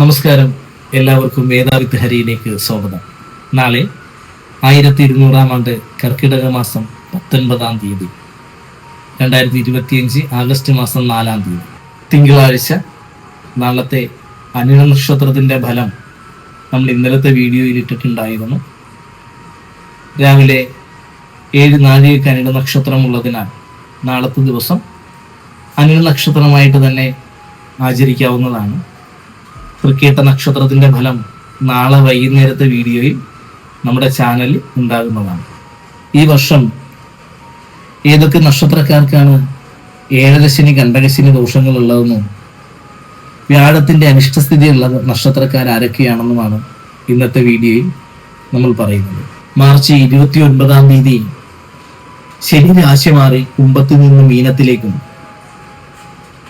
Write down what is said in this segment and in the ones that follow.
നമസ്കാരം. എല്ലാവർക്കും വേദാവിത്ത് ഹരിയിലേക്ക് സ്വാഗതം. നാളെ ആയിരത്തി ഇരുന്നൂറാം ആണ്ട് കർക്കിടക മാസം പത്തൊൻപതാം തീയതി രണ്ടായിരത്തി ഇരുപത്തിയഞ്ച് ആഗസ്റ്റ് മാസം നാലാം തീയതി. തിങ്കളാഴ്ച നാളത്തെ അനിഴ നക്ഷത്രത്തിന്റെ ഫലം നമ്മൾ ഇന്നലത്തെ വീഡിയോയിൽ ഇട്ടിട്ടുണ്ടായിരുന്നു. രാവിലെ ഏഴ് നാഴികക്ക് അനിഴ നക്ഷത്രമുള്ളതിനാൽ നാളത്തെ ദിവസം അനിഴ നക്ഷത്രമായിട്ട് തന്നെ ആചരിക്കാവുന്നതാണ്. തൃക്കേട്ട നക്ഷത്രത്തിന്റെ ഫലം നാളെ വൈകുന്നേരത്തെ വീഡിയോയിൽ നമ്മുടെ ചാനലിൽ ഉണ്ടാകുന്നതാണ്. ഈ വർഷം ഏതൊക്കെ നക്ഷത്രക്കാർക്കാണ് ഏഴരശനി കണ്ടകശനി ദോഷങ്ങൾ ഉള്ളതെന്നും വ്യാഴത്തിന്റെ അനിഷ്ടസ്ഥിതി ഉള്ള നക്ഷത്രക്കാർ ആരൊക്കെയാണെന്നുമാണ് ഇന്നത്തെ വീഡിയോയിൽ നമ്മൾ പറയുന്നത്. മാർച്ച് ഇരുപത്തി ഒൻപതാം തീയതി ശനി രാശി മാറി കുംഭത്തിൽ നിന്ന് മീനത്തിലേക്കും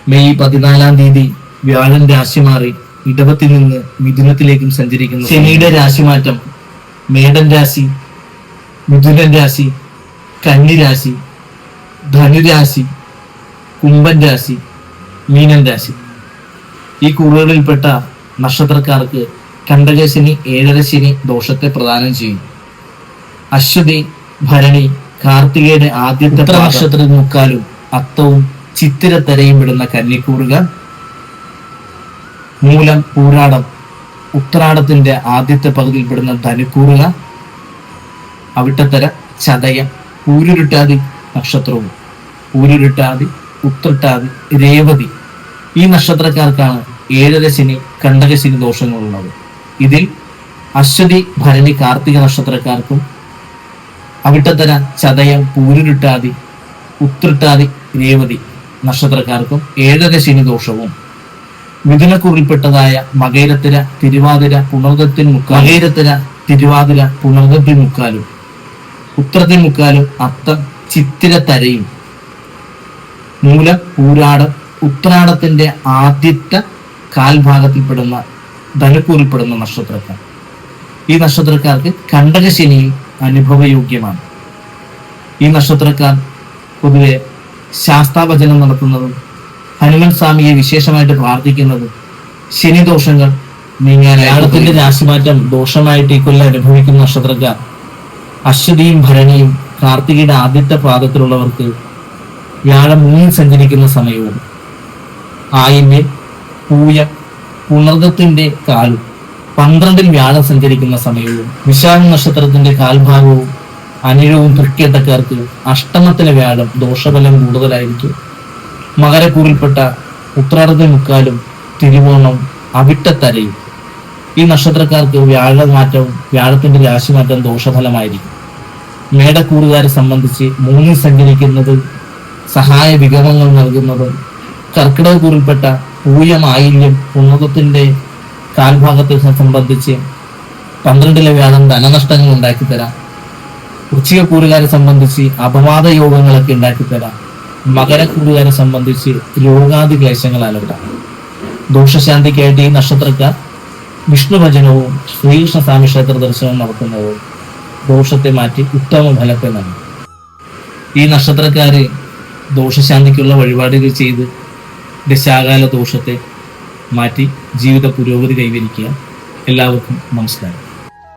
മെയ് പതിനാലാം തീയതി വ്യാഴം രാശി മാറി ഇടവത്തിൽ നിന്ന് മിഥുനത്തിലേക്കും സഞ്ചരിക്കുന്നു. ശനിയുടെ രാശിമാറ്റം മേടൻ രാശി മിഥുനൻ രാശി കന്നി രാശി ധനുരാശി കുംഭൻ രാശി മീനൻ രാശി. ഈ കുറുകളിൽപ്പെട്ട നക്ഷത്രക്കാർക്ക് കണ്ടകശനി ഏഴരശനി ദോഷത്തെ പ്രദാനം ചെയ്യും. അശ്വതി ഭരണി കാർത്തികയുടെ ആദ്യത്തെ നക്ഷത്രം മുക്കാലും അത്തവും ചിത്തിരത്തരയും വിടുന്ന കന്നിക്കൂറുകൾ മൂലം പൂരാടം ഉത്രാടത്തിന്റെ ആദ്യത്തെ പകുതിയിൽപ്പെടുന്ന ധനുക്കൂറുക അവിട്ടത്തര ചതയം പൂരുരുട്ടാതി നക്ഷത്രവും പൂരുരുട്ടാതി ഉത്രട്ടാതി രേവതി. ഈ നക്ഷത്രക്കാർക്കാണ് ഏഴര ശനി കണ്ടകശനി ദോഷങ്ങളുള്ളത്. ഇതിൽ അശ്വതി ഭരണി കാർത്തിക നക്ഷത്രക്കാർക്കും അവിട്ടത്തര ചതയം പൂരുരുട്ടാതി ഉത്രട്ടാതി രേവതി നക്ഷത്രക്കാർക്കും ഏഴര ശനി ദോഷവും. മിഥുനക്കുറിൽപ്പെട്ടതായ മകേരത്തിര തിരുവാതിര മുക്കാൽ മകേരത്തിര തിരുവാതിര പുണർദത്തിൽ മുക്കാലും. ഉത്രത്തിൽ മുക്കാലും അത്തം ചിത്തിര തരയും. മൂലം പൂരാടം ഉത്രാടത്തിന്റെ ആദ്യത്തെ കാൽഭാഗത്തിൽപ്പെടുന്ന ധനുക്കൂറിൽപ്പെടുന്ന നക്ഷത്രക്കാർ. ഈ നക്ഷത്രക്കാർക്ക് കണ്ടകശനിയും അനുഭവയോഗ്യമാണ്. ഈ നക്ഷത്രക്കാർ പൊതുവെ ശാസ്താഭജനം നടത്തുന്നതും ഹനുമൻ സ്വാമിയെ വിശേഷമായിട്ട് പ്രാർത്ഥിക്കുന്നത് ശനിദോഷങ്ങൾ ദോഷങ്ങൾ വ്യാഴത്തിന്റെ രാശിമാറ്റം ദോഷമായിട്ട് ഈ കൊല്ലം അനുഭവിക്കുന്ന നക്ഷത്രക്കാർ അശ്വതിയും ഭരണിയും കാർത്തികയുടെ ആദ്യത്തെ പാദത്തിലുള്ളവർക്ക് വ്യാഴം മുന്നിൽ സഞ്ചരിക്കുന്ന സമയവും ആയിമേ പൂയ പുണർദത്തിന്റെ കാലും പന്ത്രണ്ടിൽ വ്യാഴം സഞ്ചരിക്കുന്ന സമയവും വിശാഖ നക്ഷത്രത്തിന്റെ കാൽഭാഗവും അനിഴവും തൃക്കേട്ടക്കാർക്ക് അഷ്ടമത്തിലെ വ്യാഴം ദോഷഫലം കൂടുതലായിരിക്കും. മകരക്കൂറിൽപ്പെട്ട ഉത്രാടത്തെ മുക്കാലും തിരുവോണം അവിട്ടത്തരയും ഈ നക്ഷത്രക്കാർക്ക് വ്യാഴമാറ്റവും വ്യാഴത്തിന്റെ രാശിമാറ്റം ദോഷഫലമായിരിക്കും. മേടക്കൂറുകാരെ സംബന്ധിച്ച് മൂന്നിൽ സഞ്ചരിക്കുന്നത് സഹായ വിഗമങ്ങൾ നൽകുന്നതും കർക്കിടകൂറിൽപ്പെട്ട പൂയം ആയില്യം ഉന്നതത്തിന്റെ കാൽഭാഗത്തെ സംബന്ധിച്ച് പന്ത്രണ്ടിലെ വ്യാഴം ധനനഷ്ടങ്ങൾ ഉണ്ടാക്കിത്തരാം. തരാം വൃശ്ചികക്കൂറുകാരെ സംബന്ധിച്ച് അപവാദ യോഗങ്ങളൊക്കെ ഉണ്ടാക്കി തരാം മകരക്കൂറുകാരെ സംബന്ധിച്ച് രോഗാദി ക്ലേശങ്ങൾ ഇവിടെ. ദോഷശാന്തിക്കായിട്ട് ഈ നക്ഷത്രക്കാർ വിഷ്ണു ഭജനവും ശ്രീകൃഷ്ണ സ്വാമി ക്ഷേത്ര ദർശനവും നടത്തുന്നതും ദോഷത്തെ മാറ്റി ഉത്തമ ഫലത്തെ നൽകും. ഈ നക്ഷത്രക്കാര് ദോഷശാന്തിക്കുള്ള വഴിപാടുകൾ ചെയ്ത് ദശാകാല ദോഷത്തെ മാറ്റി ജീവിത പുരോഗതി കൈവരിക്കുക. എല്ലാവർക്കും നമസ്കാരം.